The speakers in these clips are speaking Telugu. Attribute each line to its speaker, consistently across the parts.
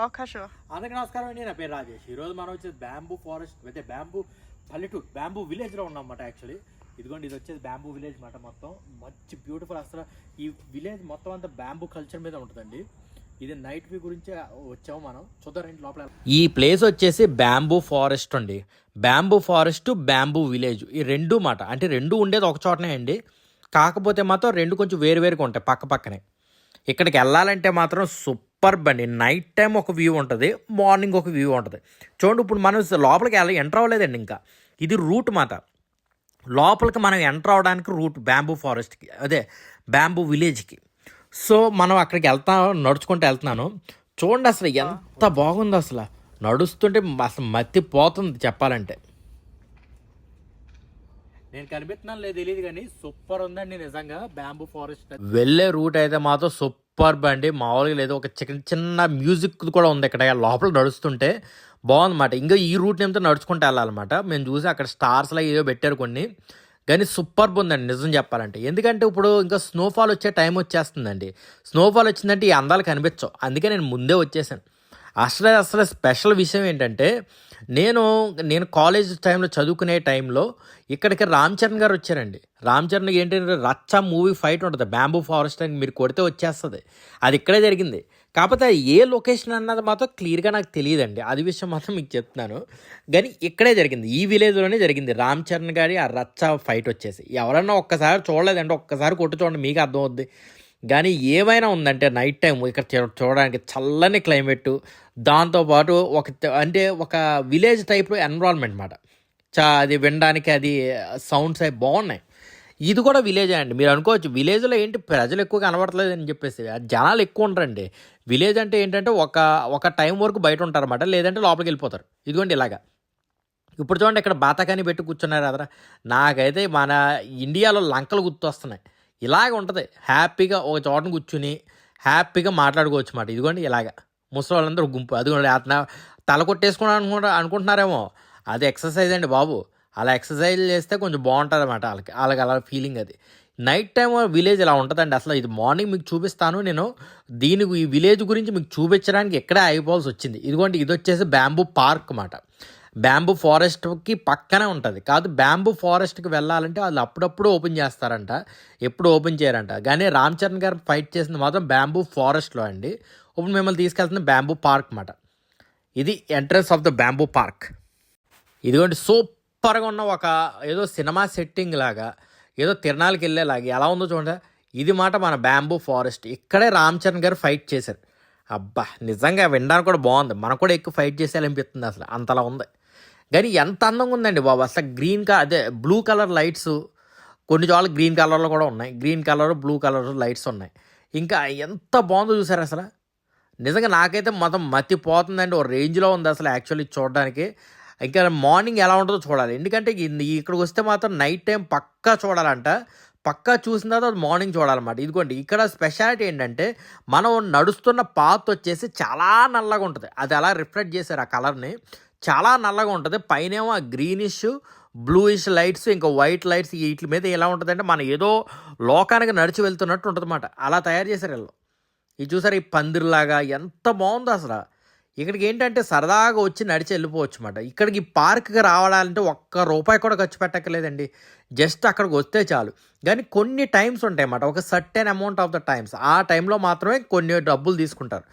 Speaker 1: అవకాశం
Speaker 2: అందరికీ నమస్కారం అండి. నా పేరు రాజేష్. ఈ రోజు మనం వచ్చేసి బ్యాంబూ ఫారెస్ట్ అయితే బ్యాంబూ పల్లెటూరు బ్యాంబూ విలేజ్లో ఉన్నాం అనమాట యాక్చువల్లీ. ఇదిగోండి ఇది వచ్చేసి బ్యాంబూ విలేజ్ మాట మొత్తం. మంచి బ్యూటిఫుల్ అసలు. ఈ విలేజ్ మొత్తం అంతా బ్యాంబూ కల్చర్ మీద ఉంటుందండి. ఇది నైట్ వ్యూ గురించి వచ్చాము మనం. చూద్దాం రెండు లోపల. ఈ ప్లేస్ వచ్చేసి బ్యాంబూ ఫారెస్ట్ అండి. Bamboo forest bamboo village. ఈ రెండు మాట. అంటే రెండు ఉండేది ఒక చోటనే అండి. కాకపోతే మాత్రం రెండు కొంచెం వేరువేరుగా ఉంటాయి పక్క పక్కనే. ఇక్కడికి వెళ్ళాలంటే మాత్రం సూప్ సూపర్ అండి నైట్ టైం ఒక వ్యూ ఉంటుంది మార్నింగ్ ఒక వ్యూ ఉంటుంది. చూడండి ఇప్పుడు మనం లోపలికి వెళ్ళి ఎంటర్ అవ్వలేదండి ఇంకా. ఇది రూట్ మాట. లోపలికి మనం ఎంటర్ అవడానికి రూట్ బ్యాంబూ ఫారెస్ట్కి అదే బ్యాంబూ విలేజ్కి సో మనం అక్కడికి వెళ్తా నడుచుకుంటూ వెళ్తున్నాను. చూడండి అసలు ఎంత బాగుంది అసలు. నడుస్తుంటే అసలు మత్తి పోతుంది చెప్పాలంటే. నేను కనిపిస్తున్నాను లేదు తెలియదు కానీ సూపర్ ఉందండి నిజంగా బ్యాంబూ ఫారెస్ట్ వెళ్ళే రూట్ అయితే మాత్రం సూపర్ బండి మామూలుగా లేదు. ఒక చిన్న చిన్న మ్యూజిక్ కూడా ఉంది ఇక్కడ. లోపల నడుస్తుంటే బాగుందన్నమాట. ఇంకా ఈ రూట్ నేమ్తో నడుచుకుంటూ వెళ్ళాలన్నమాట. మేము చూసి అక్కడ స్టార్స్లో ఏదో పెట్టారు కొన్ని. కానీ సూపర్ ఉందండి నిజం చెప్పాలంటే. ఎందుకంటే ఇప్పుడు ఇంకా స్నోఫాల్ వచ్చే టైం వచ్చేస్తుందండి. స్నోఫాల్ వచ్చిందంటే ఈ అందాలు కనిపించవు. అందుకే నేను ముందే వచ్చేసాను. అసలు అసలు స్పెషల్ విషయం ఏంటంటే నేను నేను కాలేజ్ టైంలో చదువుకునే టైంలో ఇక్కడికి రామ్ చరణ్ గారు వచ్చారండి. రామ్ చరణ్ ఏంటంటే రచ్చ మూవీ ఫైట్ ఉంటుంది. బ్యాంబూ ఫారెస్ట్ అని మీరు కొడితే వచ్చేస్తుంది. అది ఇక్కడే జరిగింది. కాకపోతే ఏ లొకేషన్ అన్నది మాత్రం క్లియర్గా నాకు తెలియదండి. అది విషయం మాత్రం మీకు చెప్తున్నాను. కానీ ఇక్కడే జరిగింది. ఈ విలేజ్లోనే జరిగింది. రామ్ చరణ్ గారి ఆ రచ్చ ఫైట్ వచ్చేసి. ఎవరన్నా ఒక్కసారి చూడలేదండి. ఒక్కసారి కొట్టు చూడండి. మీకు అర్థమవుద్ది. కానీ ఏమైనా ఉందంటే నైట్ టైం ఇక్కడ చూ- చూడడానికి చల్లని క్లైమేట్ దాంతోపాటు ఒక అంటే ఒక విలేజ్ టైప్లో ఎన్విరాన్మెంట్ అనమాట చా అది వినడానికి అది సౌండ్స్ అవి బాగున్నాయి. ఇది కూడా విలేజ్ అండి. మీరు అనుకోవచ్చు విలేజ్లో ఏంటి ప్రజలు ఎక్కువ కనబడట్లేదు అని చెప్పేసి జనాలు ఎక్కువ ఉంటారండి. విలేజ్ అంటే ఏంటంటే ఒక ఒక టైం వరకు బయట ఉంటారన్నమాట. లేదంటే లోపలికి వెళ్ళిపోతారు. ఇదిగోండి ఇలాగా. ఇప్పుడు చూడండి ఇక్కడ బాతకాని పెట్టి కూర్చున్నారు అదరా నాకైతే మన ఇండియాలో లంకలు గుర్తొస్తున్నాయి. ఇలాగ ఉంటుంది. హ్యాపీగా ఒక చోటన కూర్చుని హ్యాపీగా మాట్లాడుకోవచ్చు మాట. ఇదిగోండి ఇలాగ. ముసలి వాళ్ళందరూ గుంపు. అదిగోండి అతను తల కొట్టేసుకుని అనుకుంటా అనుకుంటున్నారేమో. అది ఎక్సర్సైజ్ అండి బాబు. అలా ఎక్సర్సైజ్ చేస్తే కొంచెం బాగుంటుంది అనమాట వాళ్ళకి. వాళ్ళకి అలా ఫీలింగ్ అది. నైట్ టైం విలేజ్ ఇలా ఉంటుందండి. అసలు ఇది మార్నింగ్ మీకు చూపిస్తాను. నేను దీని ఈ విలేజ్ గురించి మీకు చూపించడానికి ఎక్కడే అయిపోవాల్సి వచ్చింది. ఇదిగోండి ఇది వచ్చేసి బ్యాంబూ పార్క్ అన్నమాట బ్యాంబూ ఫారెస్ట్కి పక్కనే ఉంటుంది. కాదు బ్యాంబూ ఫారెస్ట్కి వెళ్ళాలంటే వాళ్ళు అప్పుడప్పుడు ఓపెన్ చేస్తారంట. ఎప్పుడు ఓపెన్ చేయరంట. కానీ రామ్ చరణ్ గారు ఫైట్ చేసింది మాత్రం బ్యాంబూ ఫారెస్ట్లో అండి. ఇప్పుడు మిమ్మల్ని తీసుకెళ్తుంది బ్యాంబూ పార్క్ అన్నమాట. ఇది entrance of the bamboo park. ఇదిగోండి సూపర్గా ఉన్న ఒక ఏదో సినిమా సెట్టింగ్ లాగా ఏదో తిరణాలకి వెళ్ళేలాగా ఎలా ఉందో చూడండి. ఇది మాట మన బ్యాంబూ ఫారెస్ట్. ఇక్కడే రామ్ చరణ్ గారు ఫైట్ చేశారు. అబ్బా నిజంగా వినడానికి కూడా బాగుంది. మనకు కూడా ఎక్కువ ఫైట్ చేసేయాలనిపిస్తుంది అసలు. అంతలా ఉంది. కానీ ఎంత అందంగా ఉందండి బాబు. అసలు గ్రీన్ కా అదే బ్లూ కలర్ లైట్స్ కొన్ని చోట్ల గ్రీన్ కలర్లో కూడా ఉన్నాయి. Green colour blue colour lights ఉన్నాయి. ఇంకా ఎంత బాగుందో చూసారు అసలు? నిజంగా నాకైతే మొత్తం మతిపోతుందండి. ఓ రేంజ్లో ఉంది అసలు యాక్చువల్లీ చూడడానికి. ఇంకా మార్నింగ్ ఎలా ఉంటుందో చూడాలి. ఎందుకంటే ఇక్కడికి వస్తే మాత్రం నైట్ టైం పక్కా చూడాలంట. పక్కా చూసిన తర్వాత మార్నింగ్ చూడాలన్నమాట. ఇదిగోండి ఇక్కడ స్పెషాలిటీ ఏంటంటే మనం నడుస్తున్న పాత్ వచ్చేసి చాలా నల్లగా ఉంటుంది. అది అలా రిఫ్లెక్ట్ చేశారు ఆ కలర్ని చాలా నల్లగా ఉంటుంది. పైనేమో ఆ గ్రీనిష్ బ్లూయిష్ లైట్స్ ఇంకా వైట్ లైట్స్ వీటి మీద ఎలా ఉంటుందంటే మనం ఏదో లోకానికి నడిచి వెళ్తున్నట్టు ఉంటుంది అలా తయారు చేశారు వీళ్ళు. ఇది చూసారు? ఈ పందిరిలాగా ఎంత బాగుందో అసలు. ఇక్కడికి ఏంటంటే సరదాగా వచ్చి నడిచి వెళ్ళిపోవచ్చు అనమాట ఇక్కడికి ఈ పార్క్కి రావాలంటే ఒక్క రూపాయి కూడా ఖర్చు పెట్టక్కర్లేదండి. జస్ట్ అక్కడికి వస్తే చాలు. కానీ కొన్ని టైమ్స్ ఉంటాయి అన్నమాట ఒక certain amount of the times. ఆ టైంలో మాత్రమే కొన్ని డబ్బులు తీసుకుంటారు.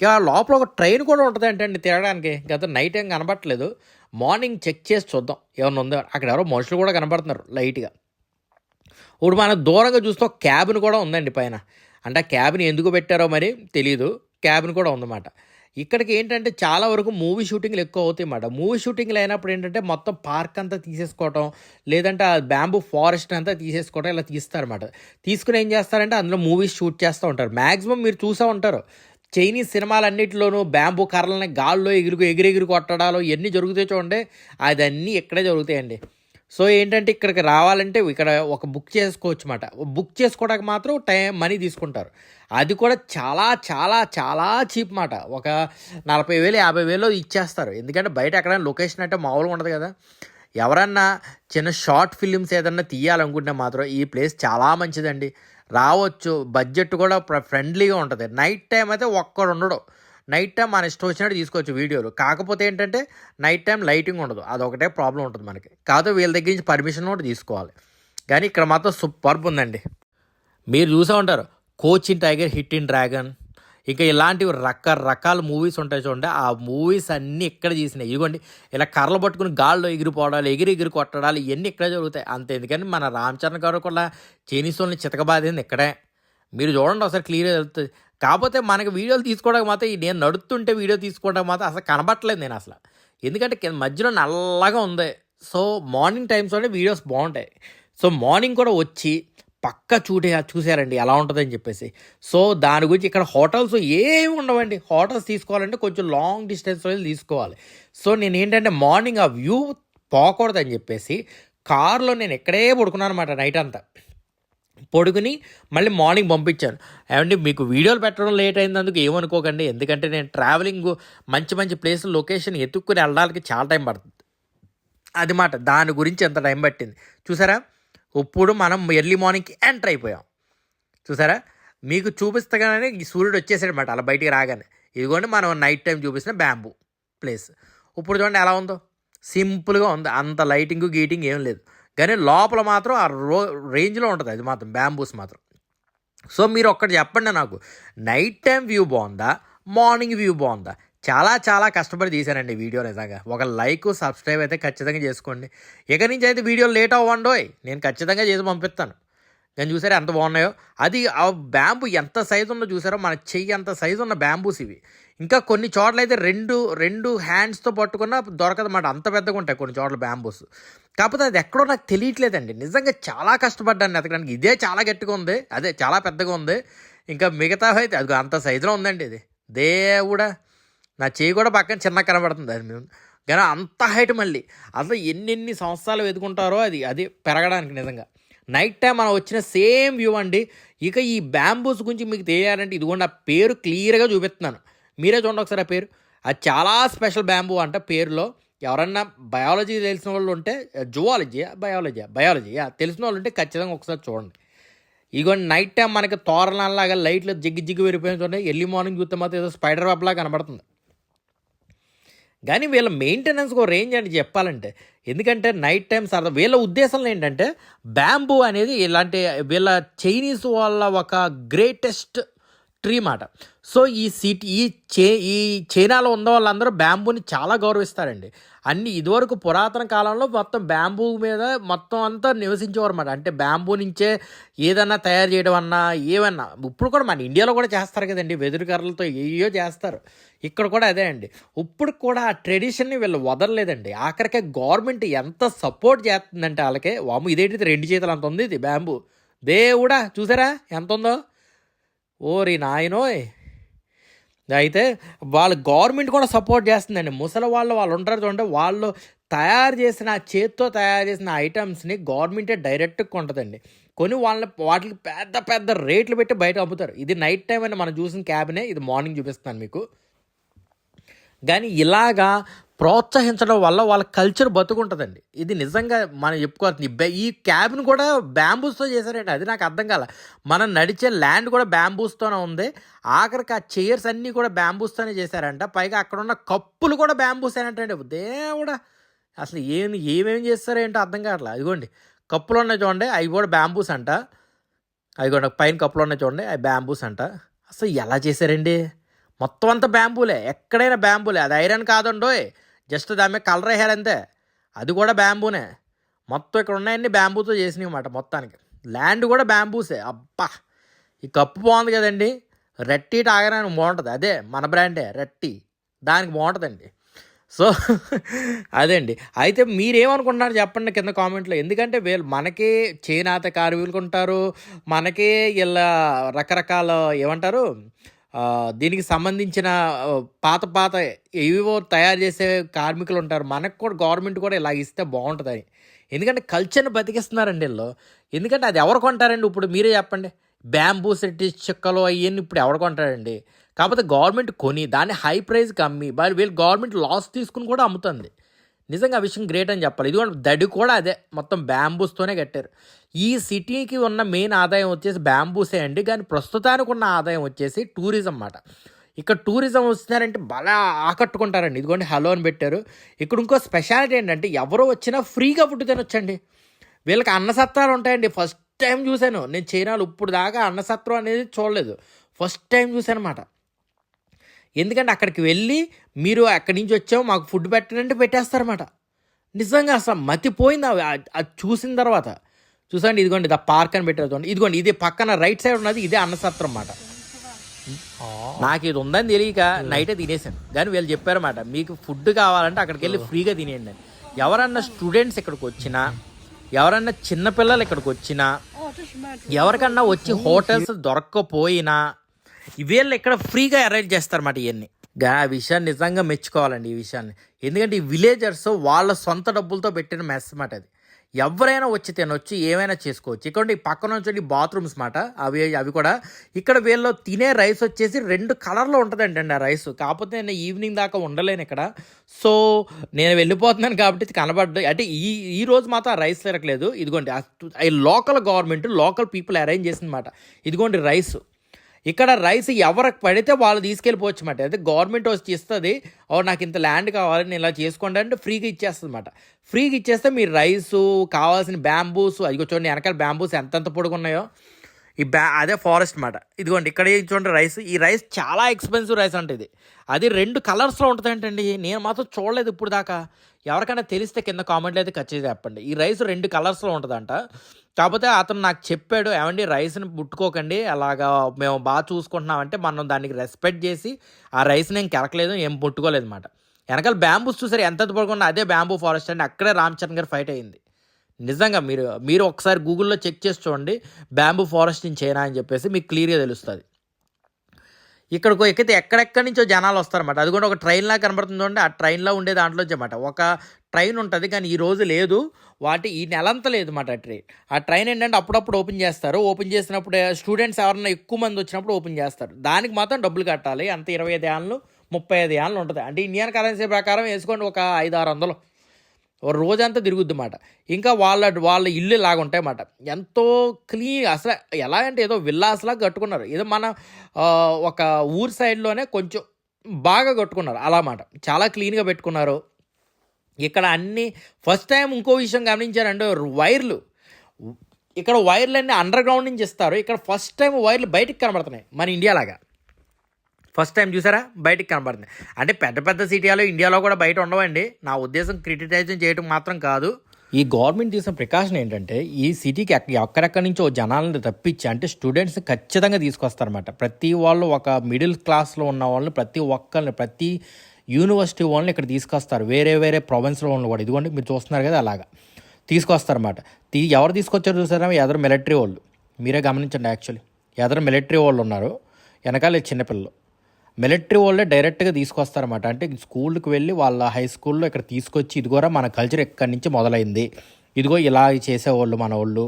Speaker 2: ఇక లోపల ఒక ట్రైన్ కూడా ఉంటుంది ఏంటండి తిరగడానికి గత నైట్ ఏం కనబట్టలేదు మార్నింగ్ చెక్ చేసి చూద్దాం. ఏమన్నా ఉందో? అక్కడ ఎవరో మనుషులు కూడా కనబడుతున్నారు లైట్గా. ఇప్పుడు మనం దూరంగా చూస్తే ఒక క్యాబిన్ కూడా ఉందండి పైన. అంటే ఆ క్యాబిన్ ఎందుకు పెట్టారో మరి తెలియదు క్యాబిన్ కూడా ఉందన్నమాట. ఇక్కడికి ఏంటంటే చాలా వరకు మూవీ షూటింగ్లు ఎక్కువ అవుతాయి అన్నమాట. మూవీ షూటింగ్లు అయినప్పుడు ఏంటంటే మొత్తం పార్క్ అంతా తీసేసుకోవటం లేదంటే ఆ బ్యాంబూ ఫారెస్ట్ అంతా తీసేసుకోవటం ఇలా తీస్తారన్నమాట. తీసుకుని ఏం చేస్తారంటే అందులో మూవీస్ షూట్ చేస్తూ ఉంటారు. మ్యాక్సిమం మీరు చూసే ఉంటారు. చైనీస్ సినిమాలన్నింటిలోనూ బ్యాంబూ కర్రలని గాల్లో ఎగురు ఎగిరెగిరి కొట్టడాలు ఎన్ని జరుగుతాయి చూడండి. అదన్నీ ఇక్కడే జరుగుతాయండి. సో ఏంటంటే ఇక్కడికి రావాలంటే ఇక్కడ ఒక బుక్ చేసుకోవచ్చు మాట బుక్ చేసుకోవడానికి మాత్రం టైం మనీ తీసుకుంటారు. అది కూడా చాలా చాలా చాలా చీప్ మాట ఒక నలభై వేలు యాభై వేలు ఇచ్చేస్తారు. ఎందుకంటే బయట ఎక్కడైనా లొకేషన్ అంటే మామూలుగా ఉండదు కదా. ఎవరన్నా చిన్న షార్ట్ ఫిలిమ్స్ ఏదన్నా తీయాలనుకుంటే మాత్రం ఈ ప్లేస్ చాలా మంచిదండి. రావచ్చు. బడ్జెట్ కూడా ఫ్రెండ్లీగా ఉంటుంది. నైట్ టైం అయితే ఒక్కడు ఉండడు. నైట్ టైం మన ఇష్టం వచ్చినట్టు తీసుకోవచ్చు వీడియోలు. కాకపోతే ఏంటంటే నైట్ టైం లైటింగ్ ఉండదు. అదొకటే ప్రాబ్లం ఉంటుంది మనకి. కాదు వీళ్ళ దగ్గర నుంచి పర్మిషన్ కూడా తీసుకోవాలి. కానీ ఇక్కడ మాత్రం సూపర్బ్ ఉందండి. మీరు చూసే ఉంటారు. Crouching tiger hidden dragon. ఇంకా ఇలాంటివి రకరకాల మూవీస్ ఉంటాయి చూడండి. ఆ మూవీస్ అన్నీ ఇక్కడ చేసినాయి ఇదిగోండి ఇలా కర్రలు పట్టుకుని గాల్లో ఎగిరిపోవడాలు ఎగిరి ఎగిరి కొట్టడాలు ఇవన్నీ ఇక్కడ జరుగుతాయి. అంతే ఎందుకని మన రామ్ చరణ్ గారు కూడా చైనీస్ వాళ్ళని చితకబాదింది ఇక్కడే. మీరు చూడండి ఒకసారి క్లియర్గా వెళ్తుంది కాకపోతే మనకి వీడియోలు తీసుకోవడానికి మాత్రం నేను నడుస్తుంటే వీడియో తీసుకోవడానికి మాత్రం అసలు కనబట్టలేదు నేను అసలు. ఎందుకంటే కింద మధ్యలో నల్లగా ఉంది. సో మార్నింగ్ టైమ్స్లోనే వీడియోస్ బాగుంటాయి. సో మార్నింగ్ కూడా వచ్చి పక్క చూడే చూశారండి ఎలా ఉంటుందని చెప్పేసి. సో దాని గురించి ఇక్కడ హోటల్స్ ఏమి ఉండవండి. హోటల్స్ తీసుకోవాలంటే కొంచెం లాంగ్ డిస్టెన్స్లో వెళ్ళి తీసుకోవాలి. సో నేను ఏంటంటే మార్నింగ్ ఆ వ్యూ పోకూడదని చెప్పేసి కార్లో నేను ఇక్కడే పడుకున్నాను అనమాట నైట్ అంతా. పొడుగుని మళ్ళీ మార్నింగ్ పంపించాను. ఏమండి మీకు వీడియోలు పెట్టడం లేట్ అయినందుకు ఏమనుకోకండి. ఎందుకంటే నేను ట్రావెలింగ్ మంచి మంచి ప్లేస్ లొకేషన్ ఎత్తుక్కుని వెళ్ళడానికి చాలా టైం పడుతుంది. అది మాట. దాని గురించి ఎంత టైం పట్టింది. చూసారా? ఇప్పుడు మనం ఎర్లీ మార్నింగ్కి ఎంటర్ అయిపోయాం. చూసారా? మీకు చూపిస్తగానే ఈ సూర్యుడు వచ్చేసాడు అనమాట అలా బయటికి రాగానే. ఇదిగోండి మనం నైట్ టైం చూపిస్తున్న బ్యాంబూ ప్లేస్ ఇప్పుడు చూడండి ఎలా ఉందో. సింపుల్గా ఉంది. అంత లైటింగ్ గీటింగ్ ఏం లేదు. కానీ లోపల మాత్రం ఆ రో రేంజ్లో ఉంటుంది. అది మాత్రం బ్యాంబూస్ మాత్రం. సో మీరు ఒక్కటి చెప్పండి నాకు. నైట్ టైం వ్యూ బాగుందా? మార్నింగ్ వ్యూ బాగుందా? చాలా చాలా కష్టపడి తీశానండి వీడియో నిజంగా. ఒక లైక్ సబ్స్క్రైబ్ అయితే ఖచ్చితంగా చేసుకోండి. ఇక నుంచి అయితే వీడియో లేట్ అవ్వండోయ్. నేను ఖచ్చితంగా చేసి పంపిస్తాను. నేను చూసారా ఎంత బాగున్నాయో? అది ఆ బ్యాంబూ ఎంత సైజు ఉందో చూసారో? మన చెయ్యి అంత సైజు ఉన్న బ్యాంబూస్ ఇవి. ఇంకా కొన్ని చోట్ల అయితే రెండు రెండు హ్యాండ్స్తో పట్టుకున్న దొరకదన్నమాట అంత పెద్దగా ఉంటాయి కొన్ని చోట్ల బ్యాంబూస్. కాకపోతే అది ఎక్కడో నాకు తెలియట్లేదండి. నిజంగా చాలా కష్టపడ్డాను ఎతకడానికి ఇదే చాలా గట్టిగా ఉంది. అదే చాలా పెద్దగా ఉంది. ఇంకా మిగతా అయితే అది అంత సైజులో ఉందండి ఇది. దేవుడా! నా చేయి కూడా పక్కన చిన్న కనబడుతుంది అది మేము. కానీ అంత హైట్ మళ్ళీ. అసలు ఎన్నెన్ని సంవత్సరాలు వెతుకుంటారో అది అది పెరగడానికి నిజంగా. నైట్ టైం మనం వచ్చిన సేమ్ వ్యూ అండి. ఇక ఈ బ్యాంబూస్ గురించి మీకు తెలియాలంటే ఇదిగోండి ఆ పేరు క్లియర్గా చూపిస్తున్నాను. మీరే చూడండి ఒకసారి ఆ పేరు. అది చాలా స్పెషల్ బ్యాంబూ అంట పేరులో. ఎవరన్నా బయాలజీ తెలిసిన వాళ్ళు ఉంటే జువాలజీ బయాలజీ బయాలజీ తెలిసిన వాళ్ళు ఉంటే ఖచ్చితంగా ఒకసారి చూడండి. ఇగోండి నైట్ టైం మనకి తోరణాలలాగా లైట్లు జిగ్గి జిగ్గి విరిపోయిన చూడండి. ఎర్లీ మార్నింగ్ చూస్తే మాత్రం ఏదో స్పైడర్ వెబ్లా కనబడుతుంది. కానీ వీళ్ళ మెయింటెనెన్స్ ఒక రేంజ్ అని చెప్పాలంటే. ఎందుకంటే నైట్ టైం సరదా వీళ్ళ ఉద్దేశంలో ఏంటంటే బ్యాంబూ అనేది ఇలాంటి వీళ్ళ చైనీస్ వాళ్ళ ఒక గ్రేటెస్ట్ ట్రీ మాట. సో ఈ సిటీ ఈ చే ఈ చైనాలో ఉన్న వాళ్ళందరూ బ్యాంబూని చాలా గౌరవిస్తారండి. అన్ని ఇదివరకు పురాతన కాలంలో మొత్తం బ్యాంబూ మీద మొత్తం అంతా నివసించేవారనమాట అంటే బ్యాంబూ నుంచే ఏదన్నా తయారు చేయడం అన్నా ఏమన్నా. ఇప్పుడు కూడా మన ఇండియాలో కూడా చేస్తారు కదండి. వెదురు కర్రలతో ఏయో చేస్తారు. ఇక్కడ కూడా అదే అండి. ఇప్పుడు కూడా ఆ ట్రెడిషన్ని వీళ్ళు వదలలేదండి. ఆఖరికే గవర్నమెంట్ ఎంత సపోర్ట్ చేస్తుందంటే వాళ్ళకే వాము ఇదేంటిది రెండు చేతులు అంత ఉంది ఇది బ్యాంబూ. దేవుడా చూసారా ఎంత ఉందో ఓరి నాయనోయ్! అయితే వాళ్ళ గవర్నమెంట్ కూడా సపోర్ట్ చేస్తుందండి. ముసలి వాళ్ళు వాళ్ళు ఉంటారు చూడండి వాళ్ళు తయారు చేసిన చేత్తో తయారు చేసిన ఐటమ్స్ని గవర్నమెంటే డైరెక్ట్గా కొంటుందండి. కొని వాళ్ళ వాటికి పెద్ద పెద్ద రేట్లు పెట్టి బయట అమ్ముతారు. ఇది నైట్ టైం అని మనం చూసిన క్యాబ్నే ఇది మార్నింగ్ చూపిస్తాను మీకు. కానీ ఇలాగా ప్రోత్సహించడం వల్ల వాళ్ళ కల్చర్ బతుకుంటుందండి. ఇది నిజంగా మనం చెప్పుకోవచ్చు ఈ క్యాబ్ని కూడా బ్యాంబూస్తో చేశారండి. అది నాకు అర్థం కాల. మనం నడిచే ల్యాండ్ కూడా బ్యాంబూస్తోనే ఉంది. ఆఖరికి ఆ చైర్స్ అన్నీ కూడా బ్యాంబూస్తోనే చేశారంట. పైగా అక్కడ ఉన్న కప్పులు కూడా బ్యాంబూసేనంటండి దేవుడా! అసలు ఏం ఏమేమి చేస్తారో ఏంటో అర్థం కావట్లేదు అదిగోండి కప్పులు ఉన్నాయి చూడండి. అవి కూడా బ్యాంబూస్ అంట. అదిగోండి పైన కప్పులు ఉన్నాయి చూడండి. అవి బ్యాంబూస్ అంట. అసలు ఎలా చేశారండి? మొత్తం అంతా బ్యాంబూలే ఎక్కడైనా బ్యాంబూలే అది ఐరన్ కాదండోయ్. జస్ట్ దాని మీద కలర్ వేయారు అంతే. అది కూడా బ్యాంబూనే. మొత్తం ఇక్కడ ఉన్నాయన్నీ బ్యాంబూతో చేసినవి అన్నమాట మొత్తానికి. ల్యాండ్ కూడా బ్యాంబూసే. అబ్బా! ఈ కప్పు బాగుంది కదండి. రెట్టి టాగరానికి బాగుంటుంది. అదే మన బ్రాండే రెట్టి. దానికి బాగుంటుందండి. సో అదండి అయితే మీరేమనుకుంటున్నారు చెప్పండి కింద కామెంట్లో. ఎందుకంటే వీళ్ళు మనకే చేనేత కార్మికులు ఉంటారు మనకే ఇలా రకరకాల ఏమంటారు? దీనికి సంబంధించిన పాత పాత ఏవేవో తయారు చేసే కార్మికులు ఉంటారు. మనకు కూడా గవర్నమెంట్ కూడా ఇలా ఇస్తే బాగుంటుందని. ఎందుకంటే కల్చర్ని బతికిస్తున్నారండి వీళ్ళు. ఎందుకంటే అది ఎవరు కొంటారండి? ఇప్పుడు మీరే చెప్పండి. బ్యాంబూ సెట్టి చెక్కలు అవన్నీ ఇప్పుడు ఎవరు కొంటారండి? కాకపోతే గవర్నమెంట్ కొని దాన్ని హై ప్రైస్కి అమ్మి వీళ్ళు గవర్నమెంట్ లాస్ తీసుకుని కూడా అమ్ముతుంది. నిజంగా ఆ విషయం గ్రేట్ అని చెప్పాలి. ఇదిగో దడి కూడా అదే. మొత్తం బ్యాంబూస్తోనే కట్టారు. ఈ సిటీకి ఉన్న మెయిన్ ఆదాయం వచ్చేసి బ్యాంబూసే అండి. కానీ ప్రస్తుతానికి ఉన్న ఆదాయం వచ్చేసి టూరిజం అన్నమాట. ఇక్కడ టూరిజం వస్తున్నారంటే బాగా ఆకట్టుకుంటారండి. ఇదిగోండి హలో అని పెట్టారు. ఇక్కడ ఇంకో స్పెషాలిటీ ఏంటంటే ఎవరు వచ్చినా ఫ్రీగా ఫుడ్ తినొచ్చండి. వీళ్ళకి అన్నసత్రాలు ఉంటాయండి. ఫస్ట్ టైం చూశాను. నేను చైనాలో ఇప్పుడు దాకా అన్నసత్రం అనేది చూడలేదు. ఫస్ట్ టైం చూశాను అనమాట ఎందుకంటే అక్కడికి వెళ్ళి మీరు అక్కడి నుంచి వచ్చాము మాకు ఫుడ్ పెట్టనంటే పెట్టేస్తారన్నమాట. నిజంగా అసలు మతిపోయింది అవి. అది- అది చూసిన తర్వాత చూసండి ఇదిగోండి ద పార్క్ అని పెట్టారు చూడండి. ఇదిగోండి ఇది పక్కన రైట్ సైడ్ ఉన్నది ఇదే అన్నసత్రం అన్నమాట. నాకు ఇది ఉందని తెలియక నైటే తినేసాను కానీ వీళ్ళు చెప్పారన్నమాట మీకు ఫుడ్ కావాలంటే అక్కడికి వెళ్ళి ఫ్రీగా తినేయండి అని. ఎవరన్నా స్టూడెంట్స్ ఇక్కడికి వచ్చినా ఎవరన్నా చిన్నపిల్లలు ఇక్కడికి వచ్చినా ఎవరికన్నా వచ్చి హోటల్స్ దొరక్కపోయినా వీళ్ళు ఇక్కడ ఫ్రీగా అరేంజ్ చేస్తారన్నమాట ఇవన్నీ గా ఆ విషయాన్ని నిజంగా మెచ్చుకోవాలండి ఈ విషయాన్ని. ఎందుకంటే ఈ విలేజర్స్ వాళ్ళ సొంత డబ్బులతో పెట్టిన మెస్ మాట అది. ఎవరైనా వచ్చి తినొచ్చు ఏమైనా చేసుకోవచ్చు. ఇక్కడ ఈ పక్కన నుంచి బాత్రూమ్స్ మాట. అవి అవి కూడా ఇక్కడ వీళ్ళు తినే రైస్ వచ్చేసి రెండు కలర్లో ఉంటుందండి అండి ఆ రైస్. కాకపోతే నేను ఈవినింగ్ దాకా ఉండలేను ఇక్కడ. సో నేను వెళ్ళిపోతున్నాను కాబట్టి ఇది కనబడ్డ అంటే ఈ ఈ రోజు మాత్రం ఆ రైస్ తిరగలేదు ఇదిగోండి local government local people arrange చేసిందన్నమాట ఇదిగోండి రైస్. ఇక్కడ రైస్ ఎవరికి పడితే వాళ్ళు తీసుకెళ్ళిపోవచ్చు అన్నమాట అయితే గవర్నమెంట్ వచ్చి ఇస్తుంది ఓ నాకు ఇంత ల్యాండ్ కావాలని ఇలా చేసుకోండి అంటే ఫ్రీగా ఇచ్చేస్తుంది అనమాట ఫ్రీగా ఇచ్చేస్తే మీరు రైస్ కావాల్సిన బ్యాంబూస్ అది చూడండి వెనకాల బ్యాంబూస్ ఎంతెంత పొడుగున్నాయో. ఈ బ్యా అదే ఫారెస్ట్ మాట. ఇదిగోండి ఇక్కడ ఏం చూడండి రైస్. ఈ రైస్ చాలా ఎక్స్పెన్సివ్ రైస్ అంటే ఇది. అది రెండు కలర్స్లో ఉంటుందంటండి నేను మాత్రం చూడలేదు ఇప్పుడు దాకా. ఎవరికైనా తెలిస్తే కింద కామెంట్లో అయితే ఖచ్చితంగా చెప్పండి. ఈ రైస్ రెండు కలర్స్లో ఉంటుందంట. కాకపోతే అతను నాకు చెప్పాడు ఏమండి రైస్ని పుట్టుకోకండి అలాగా మేము బాగా చూసుకుంటున్నామంటే మనం దానికి రెస్పెక్ట్ చేసి ఆ రైస్ నేను కెరకలేదు ఏం పుట్టుకోలేదు అనమాట వెనకాల బ్యాంబూస్ చూసారు ఎంత పడుకున్నా అదే బ్యాంబూ ఫారెస్ట్ అండి అక్కడే రామ్ చరణ్ గారు ఫైట్ అయింది. నిజంగా మీరు మీరు ఒకసారి గూగుల్లో చెక్ చేసి చూడండి బ్యాంబూ ఫారెస్ట్ ఇన్ చైనా అని చెప్పేసి మీకు క్లియర్గా తెలుస్తుంది. ఇక్కడికి ఎక్కితే ఎక్కడెక్కడి నుంచో జనాలు వస్తారన్నమాట. అది కూడా ఒక ట్రైన్ లా కనబడుతుంది ఆ ట్రైన్లో ఉండే దాంట్లో అన్నమాట ఒక ట్రైన్ ఉంటుంది కానీ ఈ రోజు లేదు. వాటి ఈ నెలంతా లేదు అన్నమాట ఆ ట్రైన్. ఆ ట్రైన్ ఏంటంటే అప్పుడప్పుడు ఓపెన్ చేస్తారు. ఓపెన్ చేసినప్పుడు స్టూడెంట్స్ ఎవరన్నా ఎక్కువ మంది వచ్చినప్పుడు ఓపెన్ చేస్తారు. దానికి మాత్రం డబ్బులు కట్టాలి. అంత ఇరవై ఐదు యాన్లు ముప్పై ఐదు యాన్లు ఉంటుంది. అంటే ఇండియన్ కరెన్సీ ప్రకారం వేసుకోండి ఒక ఐదు ఆరు వందలు. రోజంతా తిరుగుద్ది మాట ఇంకా వాళ్ళ వాళ్ళ ఇల్లు లాగా ఉంటాయి ఎంతో క్లీన్ అసలు ఎలా అంటే ఏదో విల్లాస్లా కట్టుకున్నారు. ఏదో మన ఒక ఊరి సైడ్లోనే కొంచెం బాగా కట్టుకున్నారు. అలా మాట చాలా క్లీన్గా పెట్టుకున్నారు. ఇక్కడ అన్ని ఫస్ట్ టైం ఇంకో విషయం గమనించారంటే వైర్లు. ఇక్కడ వైర్లు అన్నీ అండర్ గ్రౌండ్ నుంచి ఇస్తారు. ఇక్కడ ఫస్ట్ టైం వైర్లు బయటికి కనబడుతున్నాయి మన ఇండియా లాగా. ఫస్ట్ టైం చూసారా? బయటికి కనబడుతుంది అంటే పెద్ద పెద్ద సిటీలో ఇండియాలో కూడా బయట ఉండవండి. నా ఉద్దేశం క్రిటిసైజం చేయడం మాత్రం కాదు. ఈ గవర్నమెంట్ తీసిన ప్రికాషన్ ఏంటంటే ఈ సిటీకి ఎక్క- ఎక్కడెక్కడి నుంచో జనాలను తప్పించి అంటే స్టూడెంట్స్ ఖచ్చితంగా తీసుకొస్తారన్నమాట. ప్రతి వాళ్ళు ఒక మిడిల్ క్లాస్లో ఉన్న వాళ్ళని ప్రతి ఒక్కరిని ప్రతి యూనివర్సిటీ వాళ్ళని ఇక్కడ తీసుకొస్తారు. వేరే వేరే ప్రొవిన్స్లో వాళ్ళు కూడా. ఇదిగోండి మీరు చూస్తున్నారు కదా అలాగా. తీసుకొస్తారన్నమాట. తీ ఎవరు తీసుకొచ్చారు చూసారా? ఎదరు మిలిటరీ వాళ్ళు. మీరే గమనించండి యాక్చువల్లీ. ఎదరు మిలిటరీ వాళ్ళు ఉన్నారు. వెనకాల చిన్నపిల్లలు. మిలిటరీ వాళ్ళే డైరెక్ట్గా తీసుకొస్తారన్నమాట. అంటే స్కూల్కి వెళ్ళి వాళ్ళ హై స్కూల్లో ఇక్కడ తీసుకొచ్చి ఇదిగోరా మన కల్చర్ ఇక్కడి నుంచి మొదలైంది. ఇదిగో ఇలా చేసేవాళ్ళు మన వాళ్ళు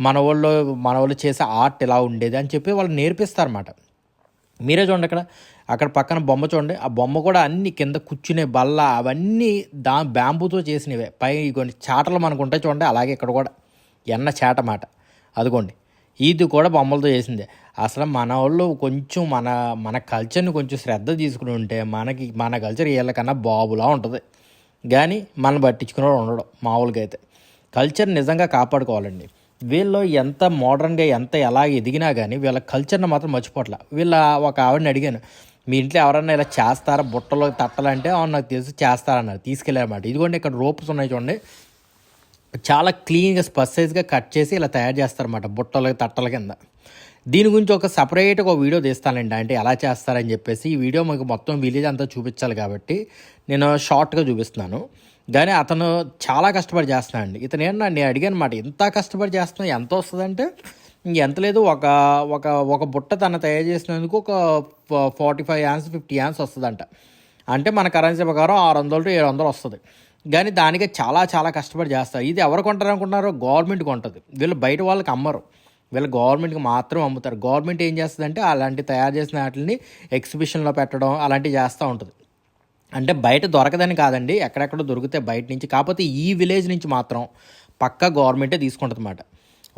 Speaker 2: మన వాళ్ళు మన వాళ్ళు చేసే ఆర్ట్ ఇలా ఉండేది అని చెప్పి వాళ్ళు నేర్పిస్తారన్నమాట. మీరే చూడండి అక్కడ. అక్కడ పక్కన బొమ్మ చూడండి. ఆ బొమ్మ కూడా అన్ని కింద కూర్చునే బల్ల అవన్నీ దా బ్యాంబూతో చేసినవే. పై కొన్ని చాటలు మనకు ఉంటాయి చూడండి. అలాగే ఇక్కడ కూడా ఎన్న చాట మాట. అదిగోండి. ఇది కూడా బొమ్మలతో చేసిందే. అసలు మన వాళ్ళు కొంచెం మన మన కల్చర్ని కొంచెం శ్రద్ధ తీసుకుని ఉంటే మనకి మన కల్చర్ వీళ్ళకన్నా బాబులా ఉంటుంది. కానీ మనం పట్టించుకునేవాడు ఉండడం మామూలుగా అయితే కల్చర్ నిజంగా కాపాడుకోవాలండి. వీళ్ళు ఎంత మోడర్న్గా ఎంత ఎలా ఎదిగినా కానీ వీళ్ళ కల్చర్ని మాత్రం మర్చిపోట్ల. వీళ్ళ ఒక ఆవిడని అడిగాను మీ ఇంట్లో ఎవరన్నా ఇలా చేస్తారా? బుట్టలో తట్టాలంటే అవును నాకు తెలుసు చేస్తారన్నారు తీసుకెళ్ళారన్నమాట. ఇదిగోండి ఇక్కడ రోప్స్ ఉన్నాయి చూడండి. చాలా క్లీన్గా స్పసైజ్గా కట్ చేసి ఇలా తయారు చేస్తారన్నమాట బుట్టలకి తట్టల కింద. దీని గురించి ఒక సపరేట్గా ఒక వీడియో తీస్తానండి. అంటే ఎలా చేస్తారని చెప్పేసి ఈ వీడియో మీకు మొత్తం విలేజ్ అంతా చూపించాలి కాబట్టి నేను షార్ట్గా చూపిస్తున్నాను. కానీ అతను చాలా కష్టపడి చేస్తున్నాడు అండి ఇతను ఏంటంటే నేను అడిగాను అనమాట ఇంత కష్టపడి చేస్తున్నా ఎంత వస్తుందంటే ఎంత లేదు ఒక ఒక ఒక బుట్ట తను తయారు చేసినందుకు ఒక forty five yuans fifty yuans వస్తుందంట. అంటే మన కరెన్సీ ప్రకారం ఆరు వందలు టు ఏడు వందలు వస్తుంది. కానీ దానికి చాలా చాలా కష్టపడి చేస్తారు. ఇది ఎవరు కొంటారు అనుకుంటున్నారు గవర్నమెంట్ కొంటుంది. వీళ్ళు బయట వాళ్ళకి అమ్మరు. వీళ్ళు గవర్నమెంట్కి మాత్రం అమ్ముతారు. గవర్నమెంట్ ఏం చేస్తుందంటే అలాంటి తయారు చేసిన వాటిని ఎగ్జిబిషన్లో పెట్టడం అలాంటివి చేస్తూ ఉంటుంది. అంటే బయట దొరకదని కాదండి ఎక్కడెక్కడ దొరికితే బయట నుంచి. కాకపోతే ఈ విలేజ్ నుంచి మాత్రం పక్కా గవర్నమెంటే తీసుకుంటుంది అన్నమాట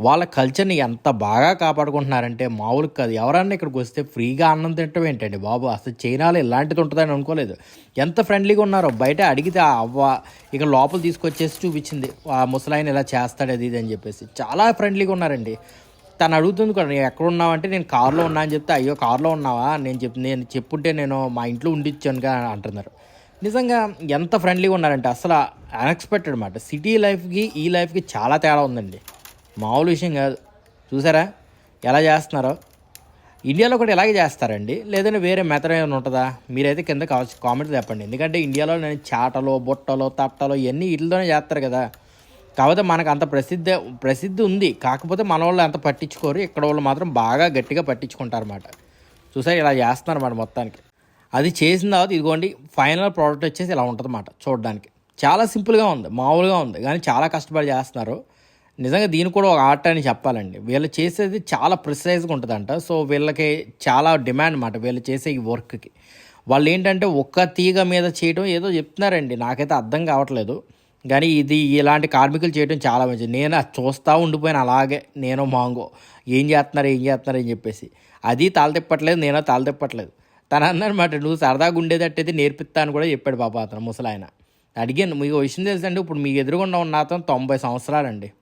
Speaker 2: వాళ్ళ కల్చర్ని ఎంత బాగా కాపాడుకుంటున్నారంటే మామూలు కాదు. ఎవరన్నా ఇక్కడికి వస్తే ఫ్రీగా అన్నం తినటం ఏంటండి బాబు? అసలు చైనాలో ఇలాంటిది ఉంటుందని అనుకోలేదు. ఎంత ఫ్రెండ్లీగా ఉన్నారో బయట అడిగితే అవ్వ ఇక లోపల తీసుకొచ్చేసి చూపించింది. ఆ ముసలాయన ఇలా చేస్తాడు అది ఇది అని చెప్పేసి. చాలా ఫ్రెండ్లీగా ఉన్నారండి. తను అడుగుతుంది కూడా నేను ఎక్కడ ఉన్నావంటే నేను కారులో ఉన్నా అని చెప్తే అయ్యో కారులో ఉన్నావా? నేను చెప్ నేను చెప్పుంటే నేను మా ఇంట్లో ఉండిచ్చానుగా అంటున్నారు. నిజంగా ఎంత ఫ్రెండ్లీగా ఉన్నారంటే అసలు అన్ఎక్స్పెక్టెడ్ అనమాట సిటీ లైఫ్కి ఈ లైఫ్కి చాలా తేడా ఉందండి. మామూలు విషయం కాదు. చూసారా? ఎలా చేస్తున్నారో? ఇండియాలో కూడా ఇలాగే చేస్తారండి. లేదంటే వేరే మెథడ్ ఏమైనా ఉంటుందా? మీరైతే కింద కామెంట్ చెప్పండి. ఎందుకంటే ఇండియాలో నేను చాటలో బుట్టలో తట్టలో ఇవన్నీ వీటితోనే చేస్తారు కదా. కాకపోతే మనకు అంత ప్రసిద్ధి ప్రసిద్ధి ఉంది. కాకపోతే మన వాళ్ళు అంత పట్టించుకోరు. ఇక్కడ వాళ్ళు మాత్రం బాగా గట్టిగా పట్టించుకుంటారు అనమాట చూసారు? ఇలా చేస్తున్నారు అన్నమాట మొత్తానికి. అది చేసిన తర్వాత ఇదిగోండి ఫైనల్ ప్రోడక్ట్ వచ్చేసి ఇలా ఉంటుంది అన్నమాట చూడడానికి. చాలా సింపుల్గా ఉంది మామూలుగా ఉంది కానీ చాలా కష్టపడి చేస్తున్నారు. నిజంగా దీని కూడా ఒక ఆర్ట్ అని చెప్పాలండి. వీళ్ళు చేసేది చాలా ప్రిసైజ్గా ఉంటుందంట. సో వీళ్ళకి చాలా డిమాండ్ అన్నమాట వీళ్ళు చేసే ఈ వర్క్కి. వాళ్ళు ఏంటంటే ఒక్క తీగ మీద చేయడం ఏదో చెప్తున్నారండి. నాకైతే అర్థం కావట్లేదు. కానీ ఇది ఇలాంటి కార్మికులు చేయడం చాలా మంచిది. నేను అది చూస్తూ ఉండిపోయాను అలాగే. నేను మాంగో. ఏం చేస్తున్నారు ఏం చేస్తున్నారు అని చెప్పేసి. అది తాళ తిప్పట్లేదు నేను తల తిప్పట్లేదు తను అన్నమాట నువ్వు సరదాగా ఉండేటట్టయితే నేర్పిస్తా అని కూడా చెప్పాడు బాబా అతను ముసలాయన. అడిగాను మీకు విషయం తెలుసండి ఇప్పుడు మీకు ఎదురుగుండా ఉన్న అతను తొంభై సంవత్సరాలండి.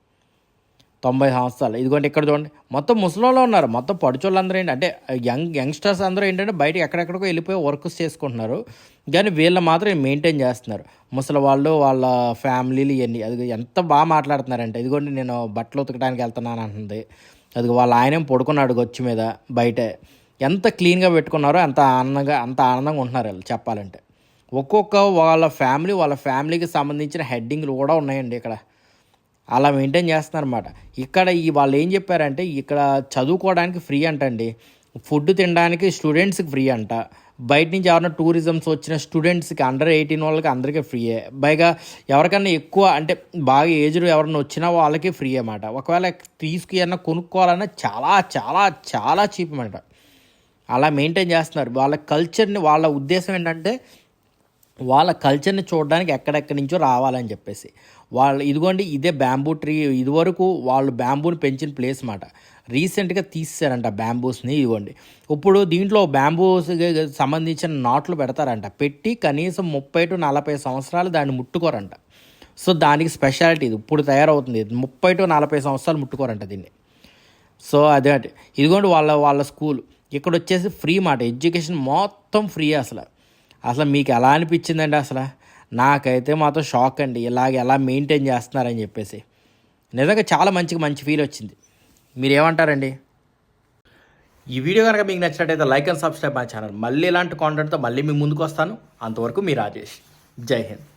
Speaker 2: తొంభై సంవత్సరాలు. ఇదిగోండి ఇక్కడ చూడండి. మొత్తం ముసలోళ్ళు ఉన్నారు. మొత్తం పడుచోళ్ళు అందరూ ఏంటి అంటే యంగ్ యంగ్స్టర్స్ అందరూ ఏంటంటే బయట ఎక్కడెక్కడికో వెళ్ళిపోయి వర్క్స్ చేసుకుంటున్నారు. కానీ వీళ్ళు మాత్రం మెయింటైన్ చేస్తున్నారు. ముసలి వాళ్ళు వాళ్ళ ఫ్యామిలీలు ఇవన్నీ. అది ఎంత బాగా మాట్లాడుతున్నారంటే ఇదిగోండి నేను బట్టలు ఉతకడానికి వెళ్తున్నాను అంటుంది. అది వాళ్ళ ఆయనేం పడుకున్నాడు గొచ్చు మీద బయటే. ఎంత క్లీన్గా పెట్టుకున్నారో అంత ఆనందంగా అంత ఆనందంగా ఉంటున్నారు వాళ్ళు చెప్పాలంటే. ఒక్కొక్క వాళ్ళ ఫ్యామిలీ వాళ్ళ ఫ్యామిలీకి సంబంధించిన హెడ్డింగ్లు కూడా ఉన్నాయండి ఇక్కడ. అలా మెయింటైన్ చేస్తున్నారన్నమాట. ఇక్కడ ఈ వాళ్ళు ఏం చెప్పారంటే ఇక్కడ చదువుకోవడానికి ఫ్రీ అంటండి. ఫుడ్ తినడానికి స్టూడెంట్స్కి ఫ్రీ అంట. బయట నుంచి ఎవరైనా టూరిజమ్స్ వచ్చిన స్టూడెంట్స్కి అండర్ ఎయిటీన్ వాళ్ళకి అందరికీ ఫ్రీయే పైగా ఎవరికన్నా ఎక్కువ అంటే బాగా ఏజ్డ్ ఎవరైనా వచ్చినా వాళ్ళకి ఫ్రీ అన్నమాట. ఒకవేళ తీసుకు ఏమన్నా కొనుక్కోవాలన్నా చాలా చాలా చాలా చీప్ అన్నమాట. అలా మెయింటైన్ చేస్తున్నారు. వాళ్ళ కల్చర్ని వాళ్ళ ఉద్దేశం ఏంటంటే వాళ్ళ కల్చర్ని చూడడానికి ఎక్కడెక్కడి నుంచో రావాలని చెప్పేసి. వాళ్ళు ఇదిగోండి ఇదే బ్యాంబూ ట్రీ ఇదివరకు వాళ్ళు బ్యాంబూని పెంచిన ప్లేస్ మాట. రీసెంట్గా తీసారంట బ్యాంబూస్ని ఇదిగోండి. ఇప్పుడు దీంట్లో బ్యాంబూస్ సంబంధించిన నాట్లు పెడతారంట. పెట్టి కనీసం ముప్పై టు నలభై సంవత్సరాలు దాన్ని ముట్టుకోరంట. సో దానికి స్పెషాలిటీ ఇది. ఇప్పుడు తయారవుతుంది. ముప్పై టు నలభై సంవత్సరాలు ముట్టుకోరంట దీన్ని. సో అదే ఇదిగోండి వాళ్ళ వాళ్ళ స్కూల్ ఇక్కడ వచ్చేసి ఫ్రీ మాట. ఎడ్యుకేషన్ మొత్తం ఫ్రీ అసలు. అసలు మీకు ఎలా అనిపించిందండి అసలు? నాకైతే మాతో షాక్ అండి. ఇలాగ ఎలా మెయింటైన్ చేస్తున్నారని చెప్పేసి. నిజంగా చాలా మంచిగా మంచి ఫీల్ వచ్చింది. మీరు ఏమంటారండి ఈ వీడియో కనుక మీకు నచ్చినట్టయితే లైక్ అండ్ సబ్స్క్రైబ్ మా ఛానల్. మళ్ళీ ఇలాంటి కాంటెంట్తో మళ్ళీ మీ ముందుకు వస్తాను. అంతవరకు మీ రాజేష్. జై హింద్.